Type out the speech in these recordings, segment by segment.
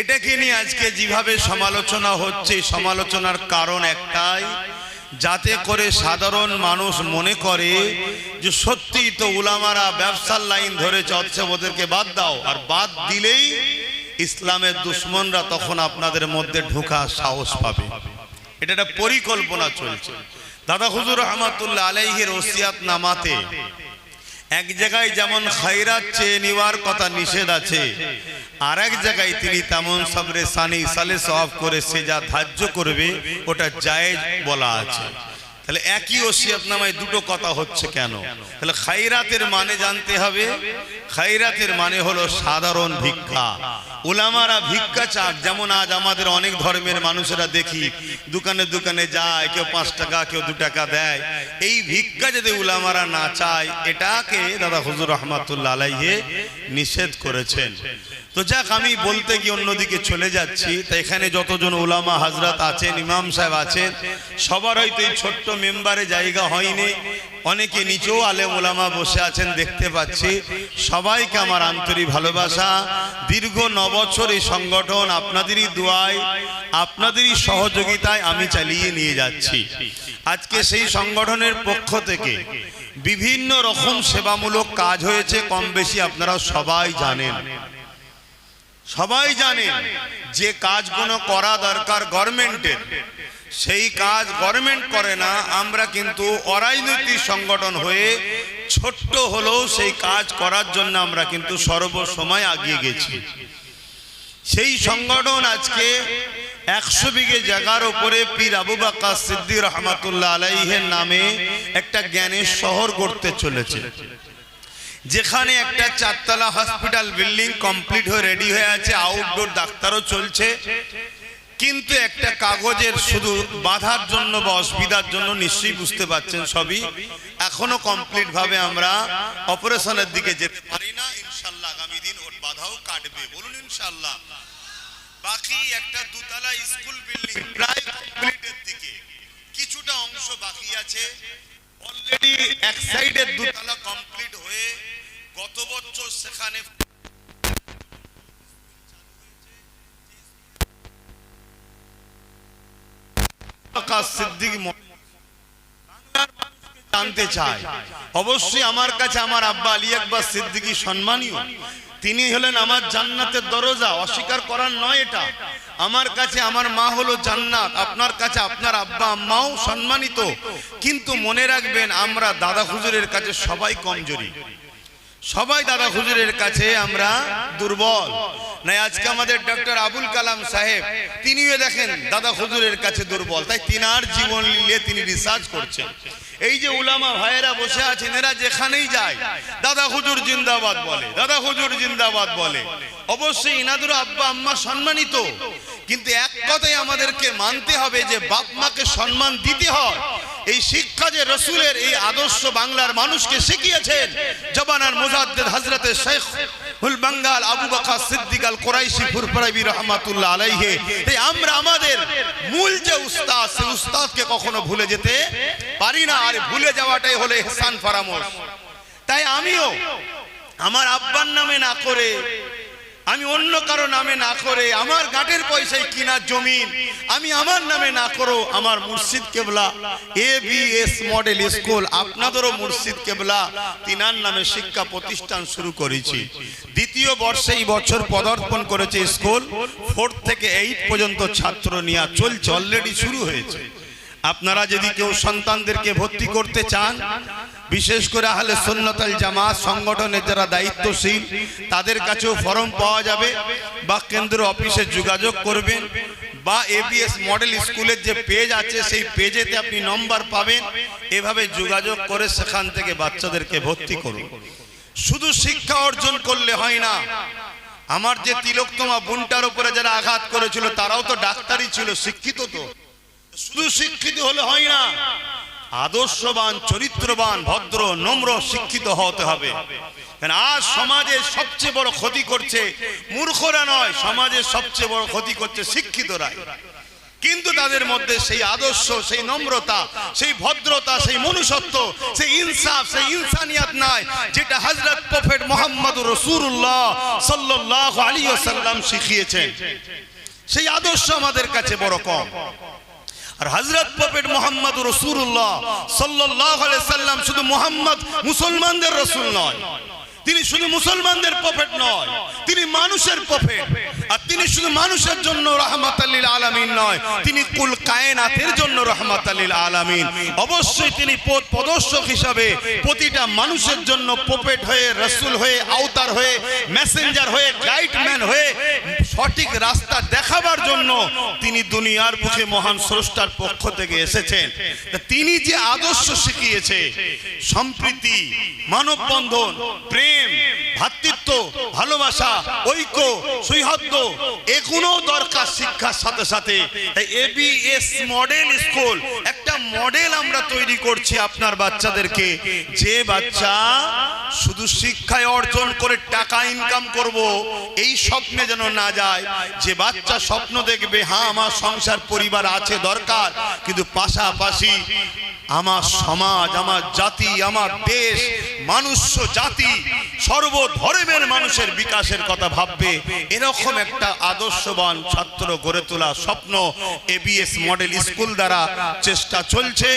এটাকে নিয়ে আজকে যেভাবে সমালোচনা হচ্ছে সমালোচনার কারণ একটাই, যাতে করে সাধারণ মানুষ মনে করে যে সত্যি তো উলামারা ব্যবসার লাইন ধরে চলছে ওদেরকে বাদ দাও। আর বাদ দিলেই ইসলামের দুশ্মনরা তখন আপনাদের মধ্যে ঢোকা সাহস পাবে। এটা একটা পরিকল্পনা চলছে। দাদা হুজুর রহমাতুল্লাহ আলাইহির ওসিয়াত নামাতে এক জায়গায় যেমন খাইরাত চেয়ে নেওয়ার কথা নিষেধ আছে আর এক জায়গায় তিনি তেমন সবরে সানি সালে সব করে সে যা ধার্য করবে ওটা জায়েজ বলা আছে। তাহলে একই ওসিয়াত নামায় দুটো কথা হচ্ছে কেন? তাহলে খাইরাতের মানে জানতে হবে। খাইরাতের মানে হলো সাধারণ ভিক্ষা। ওলামারা ভিক্ষা চাক যেমন আজ আমাদের অনেক ধর্মের মানুষেরা দেখি দোকানে দোকানে যায় কেউ পাঁচ টাকা কেউ দু টাকা দেয়। এই ভিক্ষা যদি উলামারা না চায় এটাকে দাদা হুজুর রহমাতুল্লাহ আলাইহে নিষেধ করেছেন। তো যাক, আমি বলতে গিয়ে অন্যদিকে চলে যাচ্ছি। তা এখানে যতজন ওলামা হাজরাত আছেন, ইমাম সাহেব আছেন, সবার হয়তো এই ছোট্ট মেম্বারে জায়গা হয়নি। অনেকে নিচেও আলেম ওলামা বসে আছেন, দেখতে পাচ্ছি। সবাইকে আমার আন্তরিক ভালোবাসা। দীর্ঘ নবছর এই সংগঠন আপনাদেরই দোয়ায়, আপনাদেরই সহযোগিতায় আমি চালিয়ে নিয়ে যাচ্ছি। আজকে সেই সংগঠনের পক্ষ থেকে বিভিন্ন রকম সেবামূলক কাজ হয়েছে, কম বেশি আপনারা সবাই জানেন। সবাই জানে যে কাজগুলো করা দরকার গভর্নমেন্টের। সেই কাজ গভর্নমেন্ট করে না, আমরা কিন্তু অরাজনৈতিক সংগঠন হয়ে ছোট্ট হলেও সেই কাজ করার জন্য আমরা কিন্তু সর্বসময় আগিয়ে গেছি। সেই সংগঠন আজকে একশো বিঘে জায়গার উপরে পীর আবু বাক্কা সিদ্দি রহমাতুল্লাহ আলাইহের নামে একটা জ্ঞানের শহর গড়তে চলেছে। যেখানে একটা চারতলা হসপিটাল বিল্ডিং কমপ্লিট হয়ে রেডি হয়ে আছে আউটডোর ডাক্তারও চলছে। কিন্তু একটা কাগজের শুধু বাধার জন্য বা অসুবিধার জন্য নিশ্চয়ই বুঝতে পারছেন সবই। এখনও কমপ্লিট ভাবে আমরা অপারেশনের দিকে যেতে পারি না। ইনশাল্লাহ আগামী দিন ওর বাধাও কাটবে। বলুন ইনশাল্লাহ। বাকি একটা দুতলা স্কুল বিল্ডিং প্রায় কমপ্লিটের দিকে। কিছুটা অংশ বাকি আছে। অলরেডি এক সাইডের দুতলা কমপ্লিট সেখানে জানতে চায়। অবশ্যই আমার কাছে আমার আব্বা আলী আকবর সিদ্দিকী সম্মানীয়। তিনি হলেন আমার জান্নাতের দরজা, অস্বীকার করার নয় এটা। আমার কাছে আমার মা হলো জান্নাত, আপনার কাছে আপনার আব্বা আম্মাও সম্মানিত। কিন্তু মনে রাখবেন, আমরা দাদা হুজুরের কাছে সবাই কমজোরি। সবাই দাদা হুজুরের কাছে আমরা দুর্বল। নাই, আজকে আমাদের ডক্টর আবুল কালাম সাহেব, তিনিও দেখেন দাদা হুজুরের কাছে দুর্বল। তাই তিনার জীবন নিয়ে তিনি রিসার্চ করছেন। এই যে উলামা ভাইয়েরা বসে আছেন, এরা যেখানেই যায়, দাদা হুজুর জিন্দাবাদ বলে, দাদা হুজুর জিন্দাবাদ বলে। অবশ্যই ইনাদুর আব্বা আম্মা সম্মানিত, কিন্তু এক কথাই আমাদেরকে মানতে হবে যে বাপ মাকে সম্মান দিতে হয়। এই শিক্ষা যে রসুলের এই আদর্শ বাংলার মানুষকে শিখিয়েছেন জবানার মুজাদ্দেদ হজরতে শেখ আবু কোরাইশি আমরা আমাদের মূল যে উস্তাদ উস্তাদকে কখনো ভুলে যেতে পারি না, আর ভুলে যাওয়াটাই হলে তাই আমিও আমার আব্বার নামে না করে আমি অন্য কারও নামে না করে আমার গাটের পয়সায় কিনা জমিন, আমি আমার নামে না করো আমার মুর্শিদ কেবলা। A B S model school আপনাদেরও মুর্শিদ কেবলা। তিনার নামে শিক্ষা প্রতিষ্ঠান শুরু করেছি। দ্বিতীয় বর্ষে এই বছর পদার্পণ করেছে স্কুল ফোর্থ থেকে এইট পর্যন্ত ছাত্র নেওয়া চলছে অলরেডি শুরু হয়েছে। আপনারা যদি কেউ সন্তানদেরকে ভর্তি করতে চান বিশেষ করে আহলে সুন্নতাল জামাত সংগঠনের যারা দায়িত্বশীল, তাদের কাছেও ফর্ম পাওয়া যাবে, বা কেন্দ্র অফিসে যোগাযোগ করবেন, বা এবিএস মডেল স্কুলের যে পেজ আছে, সেই পেজেতে আপনি নম্বর পাবেন, এভাবে যোগাযোগ করে সেখান থেকে বাচ্চাদেরকে ভর্তি করুন। শুধু শিক্ষা অর্জন করলে হয় না, আমার যে তিলকতমা বোনটার উপরে যারা আঘাত করেছিল, তারাও তো ডাক্তারই ছিল, শিক্ষিত তো। শুধু শিক্ষিত হলে হয় না আদর্শবান, চরিত্রবান, ভদ্র, নম্র, শিক্ষিত হতে হবে। আজ সমাজে সবচেয়ে বড় ক্ষতি করছে মূর্খরা নয় সমাজের সবচেয়ে বড় ক্ষতি করছে শিক্ষিতরাই। কিন্তু তাদের মধ্যে সেই আদর্শ, সেই নম্রতা, সেই ভদ্রতা, সেই মনুষ্যত্ব, সেই ইনসাফ, সেই ইনসানিয়াত নাই, যেটা হযরত প্রফেট মোহাম্মদ রসুল্লাহ সাল্লাল্লাহু আলাইহি ওয়াসাল্লাম শিখিয়েছেন। সেই আদর্শ আমাদের কাছে বড় কম। আর হজরত পপেট মোহাম্মদ রসুল্লাহ সাল্লাহ সাল্লাম শুধু মোহাম্মদ মুসলমানদের রসুল নয়। তিনি শুধু মুসলমানদের প্রফেট নয়, তিনি মানুষের প্রফেট আর তিনি শুধু মানুষের জন্য রহমত আল্লিল আলামিন নয়, তিনি কুল কায়নাতের জন্য রহমত আল্লিল আলামিন। অবশ্যই তিনি পথ প্রদর্শক হিসাবে প্রতিটা মানুষের জন্য প্রফেট হয়ে, রসুল হয়ে, আওতার হয়ে মেসেঞ্জার হয়ে গাইডম্যান হয়ে সঠিক রাস্তা দেখাবার জন্য তিনি দুনিয়ার বুকে মহান স্রষ্টার পক্ষ থেকে এসেছেন। তিনি যে আদর্শ শিখিয়েছে, সম্প্রীতি, মানববন্ধন, প্রেম ভ্রাতৃত্ব ভালোবাসা, ঐক্য সৈহদ্য এগুলো দরকার শিক্ষার সাথে সাথে। এবিএস মডেল স্কুল একটা মডেল আমরা তৈরি করছি আপনার বাচ্চাদেরকে। যে বাচ্চা শুধু শিক্ষায় অর্জন করে টাকা ইনকাম করব, এই স্বপ্নে যেন না যায়। যে বাচ্চা স্বপ্ন দেখবে হ্যাঁ আমার সংসার, পরিবার আছে, দরকার। কিন্তু পাশাপাশি আমার সমাজ, আমার জাতি, আমার দেশ মানুষ জাতি, সর্বধর্মের মানুষের বিকাশের কথা ভাববে। এরকম একটা আদর্শবান ছাত্র গড়ে তোলা স্বপ্ন এবিএস মডেল স্কুল দ্বারা চেষ্টা চলছে।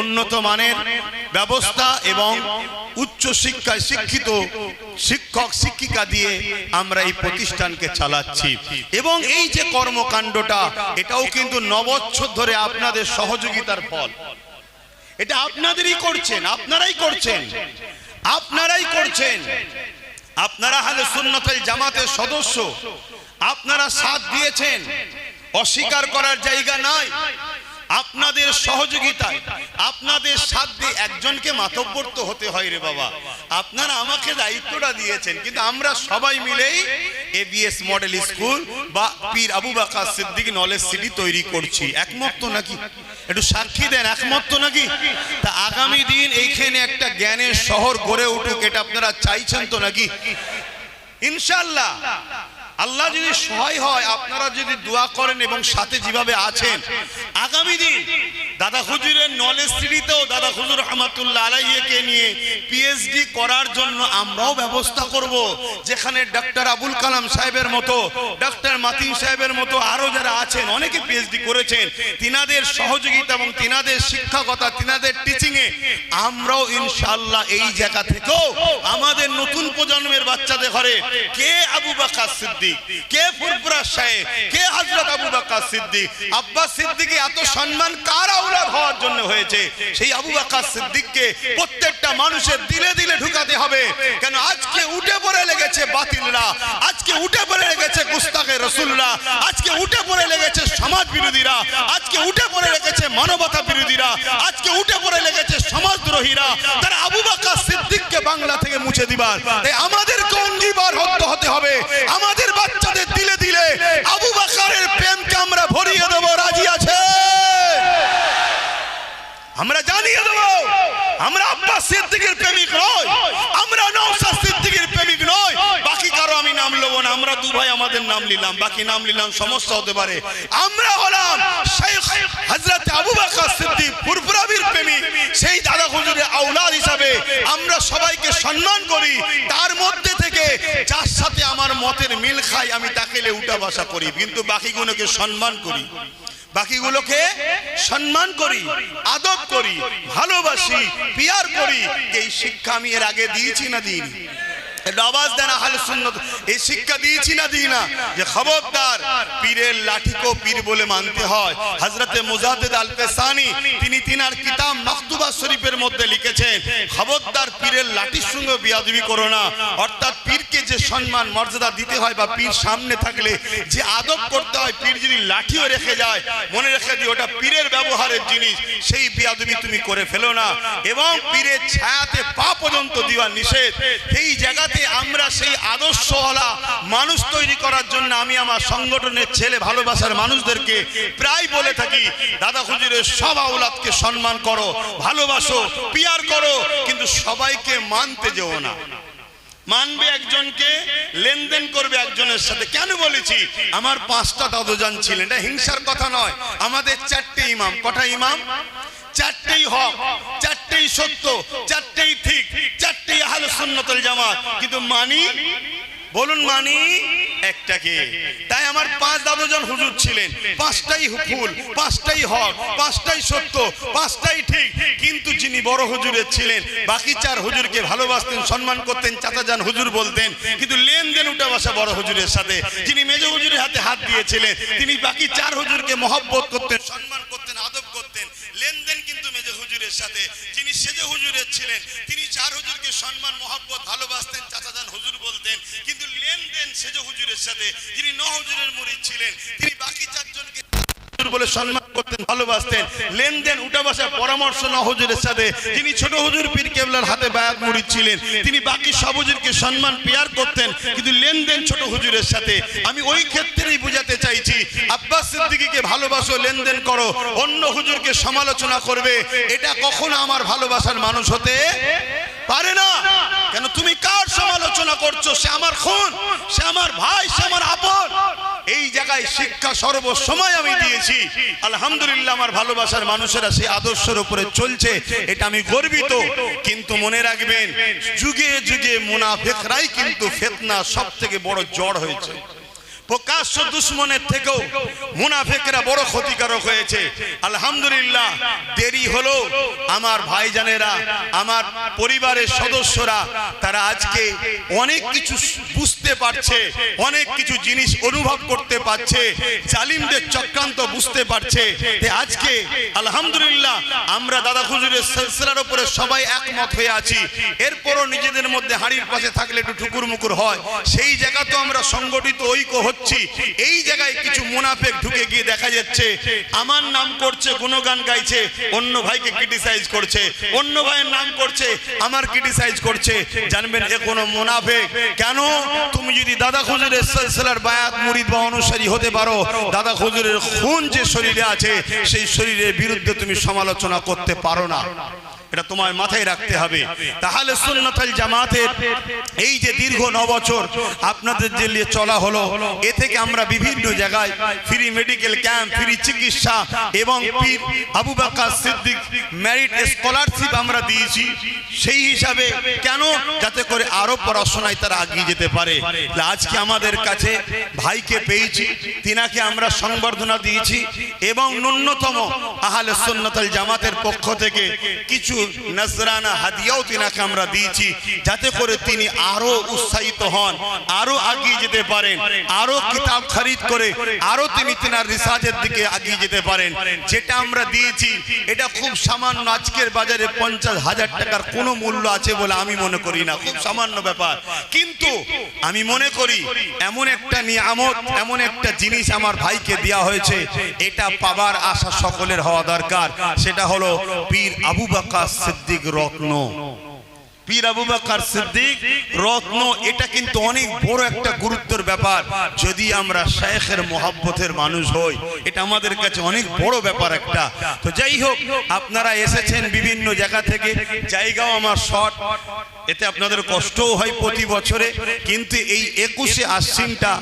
উন্নত মানের ব্যবস্থা এবং উচ্চ শিক্ষায় শিক্ষিত শিক্ষক, শিক্ষিকা দিয়ে আমরা এই প্রতিষ্ঠানকে চালাচ্ছি। এবং এই যে কর্মকাণ্ডটা, এটাও কিন্তু নবচ্ছর ধরে আপনাদের সহযোগিতার ফল। এটা আপনাদেরই করছেন আপনারাই করছেন। আপনারাই করছেন। আপনারা হলে সুন্নতাল জামাতের সদস্য। আপনারা সাথ দিয়েছেন। অস্বীকার করার জায়গা নাই। আপনাদের সহযোগিতায় আপনাদের সাথ দিয়ে একজনকে মাতব্বর্ত হতে হয় রে বাবা। আপনারা আমাকে দায়িত্বটা দিয়েছেন কিন্তু আমরা সবাই মিলেই এবিএস মডেল স্কুল বা পীর আবু বাকা সিদ্দিক নলেজ সিটি তৈরি করছি। একমত তো নাকি? একটু সাক্ষী দেন, একমত তো নাকি? তা আগামী দিন এইখানে একটা জ্ঞানের শহর গড়ে উঠুক, এটা আপনারা চাইছেন তো নাকি? ইনশাল্লাহ আল্লাহ যদি সহায় হয়, আপনারা যদি দোয়া করেন এবং সাথে যেভাবে আছেন। আগামী দিন দাদা হুজুরের নলেজ সিটিতেও দাদা হুজুর রহমাতুল্লাহ আলাইকে নিয়ে পিএইচডি করার জন্য আমরাও ব্যবস্থা করব, যেখানে ডক্টর আবুল কালাম সাহেবের মতো ডক্টর মাতিন সাহেবের মতো আরও যারা আছেন, অনেকে পিএইচডি করেছেন, তিনাদের সহযোগিতা এবং তিনাদের শিক্ষকতা, তিনাদের টিচিং এ আমরাও ইনশাআল্লাহ এই জায়গা থেকেও আমাদের নতুন প্রজন্মের বাচ্চাদের ঘরে কে আবু বাকার সিদ্দিক কে ফুরফুরা সাহেব? কে হযরত আবু বকর সিদ্দিক? আব্বাস সিদ্দিকী এত সম্মান কার আওলাদ হওয়ার জন্য হয়েছে? সেই আবু বকর সিদ্দিককে প্রত্যেকটা মানুষের দিলে দিলে ঢুকাতে হবে। কেন আজকে উঠে পড়ে লেগেছে বাতিলরা, আজকে উঠে পড়ে লেগেছে গুস্তাখে রাসূলরা, আজকে উঠে পড়ে লেগেছে সমাজ বিরোধীরা, আজকে উঠে পড়ে লেগেছে মানবতা বিরোধীরা, আজকে উঠে পড়ে লেগেছে সমাজদ্রোহীরা তারা আবু বকর সিদ্দিককে বাংলা থেকে মুছে দিবার। তাই আমাদেরকে অঙ্গীবার হতে হবে। জানিয়ে দেবো, আমরা আব্বাস সিদ্দিকের প্রেমিক নয় আমরা নওশাদ সিদ্দিকের প্রেমিক নয় বাকি কারও আমি নাম লব না, আমরা দু ভাই আমাদের নাম নিলাম, বাকি নাম নিলাম সমস্যা হতে পারে। আমরা হলাম শেখ হযরত আবু বকর সিদ্দিক ফুরফুরাবির প্রেমিক, সেই দাদা হুজুরের আওলাদ হিসাবে আমরা সবাইকে সম্মান করি, তার মধ্যে থেকে যার সাথে আমার মতের মিল খাই, আমি তাকে উঠা বসা করি, কিন্তু বাকিগুলোকে সম্মান করি। বাকিগুলোকে সম্মান করি আদব করি ভালোবাসি পিয়ার করি। এই শিক্ষা আমি এর আগে দিয়েছি না একটু আওয়াজ দেন আহলে সুন্নত। এই শিক্ষা দিয়েছি না, দিই না। যে খবরদার, পীরের লাঠিকেও পীর বলে মানতে হয়। হযরতে মুজাহিদ আল পেসানি তিনি তিনার কিতাব মাকতুবা শরীফের মধ্যে লিখেছেন, খবরদার, পীরের লাঠির সঙ্গে বিয়াদবি করো না। অর্থাৎ পীরকে যে সম্মান, মর্যাদা দিতে হয় বা পীর সামনে থাকলে যে আদব করতে হয়, পীর যদি লাঠিও রেখে যায়, মনে রেখে দিও, ওটা পীরের ব্যবহারের জিনিস। সেই বিয়াদবি তুমি করে ফেলো না। এবং পীরের ছায়াতে পা পর্যন্ত দেওয়া নিষেধ। এই জায়গাতে আমরা সেই আদর্শওয়ালা মানুষ তৈরি করার জন্য আমি আমার সংগঠনের ছেলে ভালোবাসার মানুষদেরকে প্রায় বলে থাকি, দাদা হুজুরের সব আওলাদকে সম্মান করো, ভালোবাসো, পিয়ার করো, কিন্তু সবাইকে মানতে যেও না। মানবে একজনকে, লেনদেন করবে একজনের সাথে। কেন বলেছি? আমার পাঁচটা দাদুজান ছিলেন। এটা হিংসার কথা নয়। আমাদের চারটে ইমাম। কটা ইমাম? চারটেই হক। চারটেই সত্য, চারটেই ঠিক, চারটেই আহলে সুন্নতুল জামাত। কিন্তু মানি? বলুন মানি একটাকে তাই আমার পাঁচ দাদুজন হুজুর ছিলেন। পাঁচটাই ফুল পাঁচটাই হক, পাঁচটাই সত্য, পাঁচটাই ঠিক। কিন্তু যিনি বড় হুজুরের ছিলেন, বাকি চার হুজুরকে ভালোবাসতেন, সম্মান করতেন, চাচাজান হুজুর বলতেন, কিন্তু লেনদেন উঠে বসা বড় হুজুরের সাথে। যিনি মেজ হুজুরের হাতে হাত দিয়েছিলেন, তিনি বাকি চার হুজুরকে মহব্বত করতেন, সম্মান করতেন, আদব করতেন। লেনদেন কিন্তু হুজুরের সাথে। যিনি সেজে হুজুরের ছিলেন, তিনি চার হুজুরকে সম্মান, মহব্বত, ভালোবাসতেন, চাচাজান হুজুর বলতেন, কিন্তু লেনদেন সেজে হুজুরের সাথে, যিনি ন হুজুরের মুরিদ ছিলেন, তিনি বাকি চারজনকে বলে সম্মান করতেন ভালোবাসতেন। লেনদেন, উঠা বসা পরামর্শ ন হুজুরের সাথে। যিনি ছোট হুজুর পীর কেবলার হাতে বায়াত মুরিদ ছিলেন, তিনি বাকি সব হুজুরকে সম্মান, পেয়ার করতেন। কিন্তু লেনদেন ছোট হুজুরের সাথে। আমি ওই ক্ষেত্রেই বুঝাতে চাইছি, আব্বাস সিদ্দিকীকে ভালোবাসো, লেনদেন করো, অন্য হুজুরকে সমালোচনা করবে। এটা কখনো আমার ভালোবাসার মানুষ হতে পারে না। কেন তুমি কার সমালোচনা করছ? সে আমার খুন, সে আমার ভাই, সে আমার আপন। এই জায়গায় শিক্ষা সর্বসময় আমি দিয়েছি। আলহামদুলিল্লাহ, আমার ভালোবাসার মানুষেরা সেই আদর্শের উপরে চলছে, এটা আমি গর্বিত। কিন্তু মনে রাখবেন, যুগে যুগে মুনাফেকরাই কিন্তু ফেতনা সব থেকে বড় জড় হয়েছে। প্রকাশ্য দুশ্মনের থেকেও মুনাফেকরা বড় ক্ষতিকারক হয়েছে। আলহামদুলিল্লাহ, দেরি হলো। আমার ভাইজানেরা, আমার পরিবারের সদস্যরা, তারা আজকে অনেক কিছু বুঝতে পারছে, অনেক কিছু জিনিস অনুভব করতে পারছে, জালিমদের চক্রান্ত বুঝতে পারছে। আজকে, আলহামদুলিল্লাহ, আমরা দাদা হুজুরের সিলসিলার উপরে সবাই একমত হয়ে আছি। এরপরও নিজেদের মধ্যে হাড়ির পাশে থাকলে একটু ঠুকুর মুকুর হয়। সেই জায়গা তো আমরা সংগঠিত ঐক্য হচ্ছি এই জায়গায় কিছু মুনাফেক ঢুকে গিয়ে দেখা যাচ্ছে, আমার নাম করছে, গুণগান গাইছে, অন্য ভাইকে ক্রিটিসাইজ করছে, অন্য ভাইয়ের নাম করছে, আমার ক্রিটিসাইজ করছে। জানবেন, এ কোনো মুনাফেক। কেন? তুমি যদি দাদা খুজুরের সিলসিলার বায়াত, মুরিদ বা অনুসারী হতে পারো, দাদা খুজুরের খুন যে শরীরে আছে, সেই শরীরের বিরুদ্ধে তুমি সমালোচনা করতে পারো না। এটা তোমার মাথায় রাখতে হবে। তাহলে সুন্নতাল জামাতের এই যে দীর্ঘ ন বছর আপনাদের যে নিয়ে চলা হলো, এ থেকে আমরা বিভিন্ন জায়গায় ফ্রি মেডিকেল ক্যাম্প ফ্রি চিকিৎসা এবং আবু বাক্কা সিদ্দিক মেরিট স্কলারশিপ আমরা দিয়েছি। সেই হিসাবে কেন? যাতে করে আরও পড়াশোনায় তারা এগিয়ে যেতে পারে। আজকে আমাদের কাছে ভাইকে পেয়েছি, তিনাকে আমরা সংবর্ধনা দিয়েছি এবং ন্যূনতম আহলে সুন্নতাল জামাতের পক্ষ থেকে কিছু নজরানা হাদিয়াও তিনাকে আমরা দিয়েছি, যাতে করে তিনি আরও উৎসাহিত হন, আরও এগিয়ে যেতে পারেন, আরও কিতাব খরিদ করে, আরও তিনি তিনার রিসার্চের দিকে এগিয়ে যেতে পারেন। যেটা আমরা দিয়েছি, এটা খুব সামান্য আজকের বাজারে পঞ্চাশ হাজার টাকার কোনো মূল্য আছে বলে আমি মনে করি না, খুব সামান্য ব্যাপার। কিন্তু আমি মনে করি, এমন একটা নিয়ামত, এমন একটা জিনিস আমার ভাইকে দেওয়া হয়েছে, এটা পাবার আশা সকলের হওয়া দরকার। সেটা হলো পীর আবু বাক্কা সিদ্দিক রত্ন। পীর আবু বাক্কার সিদ্দিক রত্ন, এটা কিন্তু অনেক বড় একটা গুরুত্বের ব্যাপার। যদি আমরা শেখের মোহাব্বতের মানুষ হই, এটা আমাদের কাছে অনেক বড় ব্যাপার একটা। তো যাই হোক, আপনারা এসেছেন বিভিন্ন জায়গা থেকে, জায়গাও আমার শর্ট। এতে আপনাদের কষ্টও হয় প্রতি বছরে কিন্তু এই একুশে আশ্বিনটা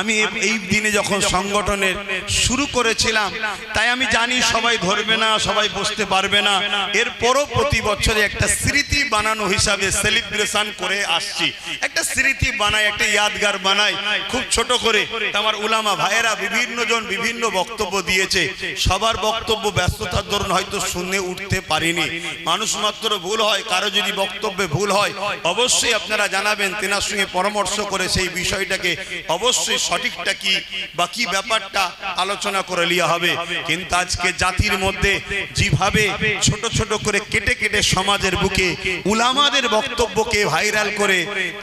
আমি এই দিনে যখন সংগঠনের শুরু করেছিলাম তাই আমি জানি সবাই ধরবে না সবাই বসতে পারবে না। এরপরও প্রতি বছরে একটা স্মৃতি বানানো হিসাবে সেলিব্রেশন করে আসছি। একটা স্মৃতি বানাই একটা ইয়াদগার বানাই। খুব ছোট করে আমার উলামা ভাইয়েরা বিভিন্ন জন বিভিন্ন বক্তব্য দিয়েছে। সবার বক্তব্য ব্যস্ততার ধরুন হয়তো শুনে উঠতে পারিনি। মানুষ মাত্র ভুল হয় কারও যদি বক্তব্যে ভুল হয় অবশ্যই আপনারা জানাবেন, তেনার সঙ্গে পরামর্শ করে সেই বিষয়টাকে অবশ্যই সঠিকটা কি বা কি ব্যাপারটা আলোচনা করে লিয়া হবে। কিন্তু আজকে জাতির মধ্যে যেভাবে ছোট ছোট করে কেটে কেটে সমাজের বুকে উলামাদের বক্তব্যকে ভাইরাল করে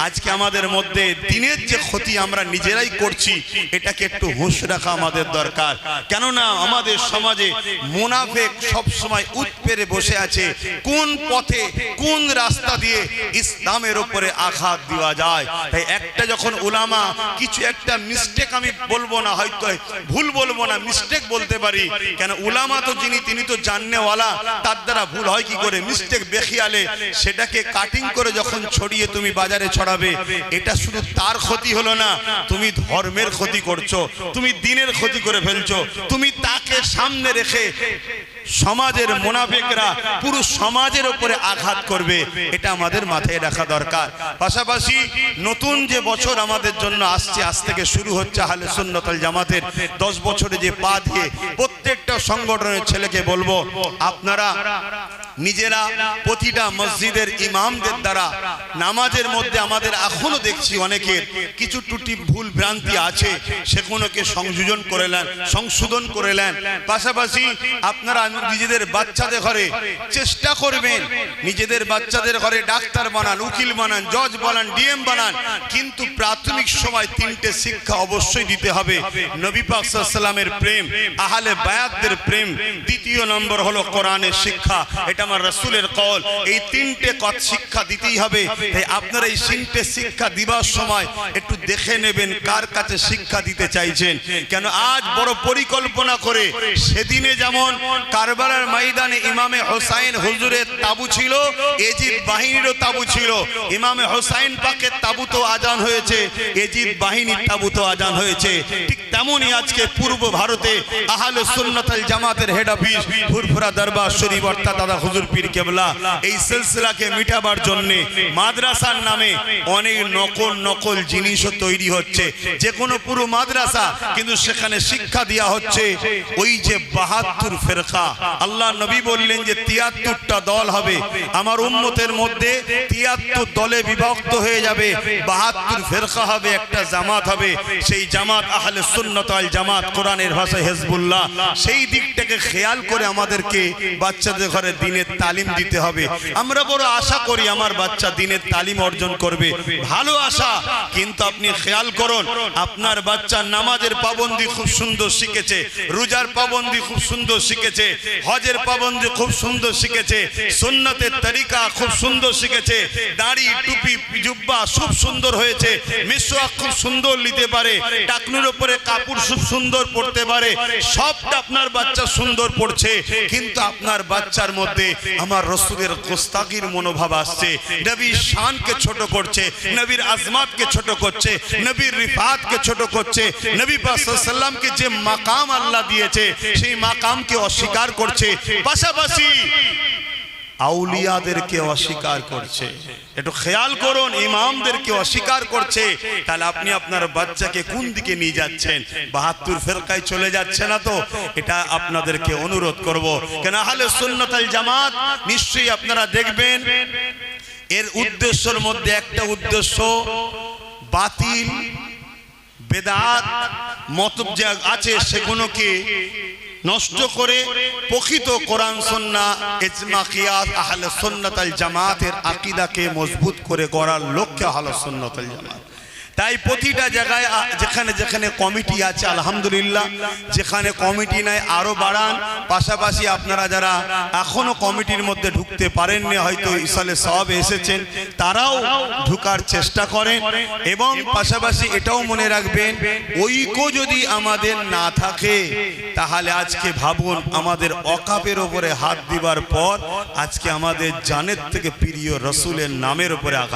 আজকে আমাদের মধ্যে দিনের যে ক্ষতি আমরা নিজেরাই করছি, এটাকে একটু হুঁশ রাখা আমাদের দরকার। কেননা আমাদের সমাজে মুনাফেক সবসময় উৎপেরে বসে আছে, কোন পথে কোন রাস্তা দিয়ে ইসলামের উপরে আঘাত দেওয়া যায়। তাই একটা যখন উলামা, কিছু একটা মিস্টেক আমি বলব না, হয়তো ভুল বলব না মিস্টেক বলতে পারি। কেন উলামা তো যিনি, তিনি তো জাননেওয়ালা, তার দ্বারা ভুল হয় কি করে? মিস্টেক বেখিয়ালে, সেটাকে কাটিং করে যখন ছড়িয়ে তুমি বাজারে ছড়াবে, এটা শুধু তার ক্ষতি হলো না, তুমি ধর্মের ক্ষতি করছ, তুমি দিনের ক্ষতি করে ফেলছো, তুমি তাকে সামনে রেখে সমাজের মোনাফেকরা পুরো সমাজের উপরে আঘাত করবে, এটা আমাদের মাথায় রাখা দরকার। পাশাপাশি নতুন যে বছর আমাদের জন্য আসছে, আজ থেকে শুরু হচ্ছে হালে সুন্নতাল জামাতের দশ বছরে যে পা দিয়ে প্রত্যেকটা সংগঠনের ছেলেকে বলব, আপনারা নিজেরা প্রতিটা মসজিদের ইমামদের দ্বারা নামাজের মধ্যে আমাদের এখনও দেখছি অনেকের কিছু ত্রুটি ভুল ভ্রান্তি আছে, সেগুলোকে সংযোজন করে নেন, সংশোধন করে নেন। পাশাপাশি আপনারা নিজেদের বাচ্চাদের ঘরে চেষ্টা করবেন, নিজেদের বাচ্চাদের ঘরে ডাক্তার বানান, উকিল বানান, জজ বানান, ডিএম বানান। কিন্তু প্রাথমিক সময় তিনটে শিক্ষা অবশ্যই দিতে হবে। নবী পাক সাল্লামের প্রেম, আহলে বায়াতদের প্রেম। দ্বিতীয় নম্বর হলো কোরআনের শিক্ষা। এটা আমার রাসূলের কল এই তিনটে কথা শিক্ষা দিতেই হবে। তাই আপনারা এই তিনটে শিক্ষা দিবার সময় একটু দেখে নেবেন কার কাছে শিক্ষা দিতে চাইছেন। কেন আজ বড় পরিকল্পনা করে সেদিনে যেমন কারবালার ময়দানে ইমামে হোসাইন হুজুরের তাবু ছিল, এজিদ বাহিনীরও তাবু ছিল। ইমামে হোসাইন পাকের তাবুতো আজান হয়েছে, এজিদ বাহিনীর তাবু তো আজান হয়েছে। ঠিক তেমনই আজকে পূর্ব ভারতে আহলে সুন্নাতাল জামাতের হেড অফিস ফুরফুরা দরবার শরীফ অর্থাৎ দাদা হুজুর পীর কেবলা, এই সিলসিলাকে মিটাবার জন্য মাদ্রাসার নামে অনেক নকল নকল জিনিসও তৈরি হচ্ছে। যে কোনো পুরো মাদ্রাসা, কিন্তু সেখানে শিক্ষা দেওয়া হচ্ছে ওই যে বাহাত্তর ফেরকা। আল্লাহ নবী বললেন যে তিয়াত্তরটা দল হবে। আমার উম্মতের মধ্যে তিয়াত্তর দলে বিভক্ত হয়ে যাবে। বাহাত্তর ফেরকা হবে, একটা জামাত হবে। সেই জামাত আহলে সুন্নত আল জামাত, কোরআনের ভাষায় হেজবুল্লাহ। সেই দিকটাকে খেয়াল করে আমাদেরকে বাচ্চাদের ঘরে দিনের তালিম দিতে হবে। আমরা বড় আশা করি আমার বাচ্চা দিনের তালিম অর্জন করবে। ভালো আশা, কিন্তু আপনি খেয়াল করুন, আপনার বাচ্চা নামাজের পাবন্দি খুব সুন্দর শিখেছে, রোজার পাবন্দি খুব সুন্দর শিখেছে, হজের পাবন্দি খুব সুন্দর শিখেছে, সুন্নতের তরিকা খুব সুন্দর শিখেছে, দাড়ি, টুপি, জুব্বা খুব সুন্দর হয়েছে মিসওয়াক খুব সুন্দর নিতে পারে, টাকনুর উপরে কাপড় খুব সুন্দর পড়তে পারে, সবটা আপনার বাচ্চা সুন্দর পড়ছে কিন্তু আপনার বাচ্চার মধ্যে আমার রসুলের গোস্তাগির মনোভাব আসছে। নবীর শানকে ছোট করছে, নবীর আজমাতকে ছোট করছে, নবীর রিফাতকে ছোট করছে, নবী পাশাল্লামকে যে মাকাম আল্লাহ দিয়েছে, সেই মাকামকে অস্বীকার করছে। পাশাপাশি আউলিয়াদেরকে অস্বীকার করছে। একটু খেয়াল করুন ইমামদেরকে অস্বীকার করছে। তাহলে আপনি আপনার বাচ্চাকে কোন দিকে নিয়ে যাচ্ছেন? বাহাত্তর ফেরকায় চলে যাচ্ছে না তো? এটা আপনাদেরকে অনুরোধ করব। কেন আহলে সুন্নতাল জামাত, নিশ্চয়ই আপনারা দেখবেন, এর উদ্দেশ্যের মধ্যে একটা উদ্দেশ্য, বাতিল, বেদাত মতব যা আছে সেগুলোকে নষ্ট করে প্রকৃত কোরআন, সন্না, ইজমা, কিয়াস, আহলে সন্ন্যতাল জামাতের আকিদাকে মজবুত করে গড়ার লক্ষ্যে আহলে সন্ন্যতাল জামাত। তাই প্রতিটা জায়গায় যেখানে যেখানে কমিটি আছে, আলহামদুলিল্লাহ, যেখানে কমিটি নাই, আরও বাড়ান। পাশাপাশি আপনারা যারা এখনও কমিটির মধ্যে ঢুকতে পারেননি, হয়তো ইসালে সব এসেছেন, তারাও ঢুকার চেষ্টা করেন। এবং পাশাপাশি এটাও মনে রাখবেন, ঐক্য যদি আমাদের না থাকে, তাহলে আজকে ভাবুন আমাদের অকাপের ওপরে হাত দিবার পর আজকে আমাদের জানের থেকে প্রিয় রসুলের নামের উপরে আঘাত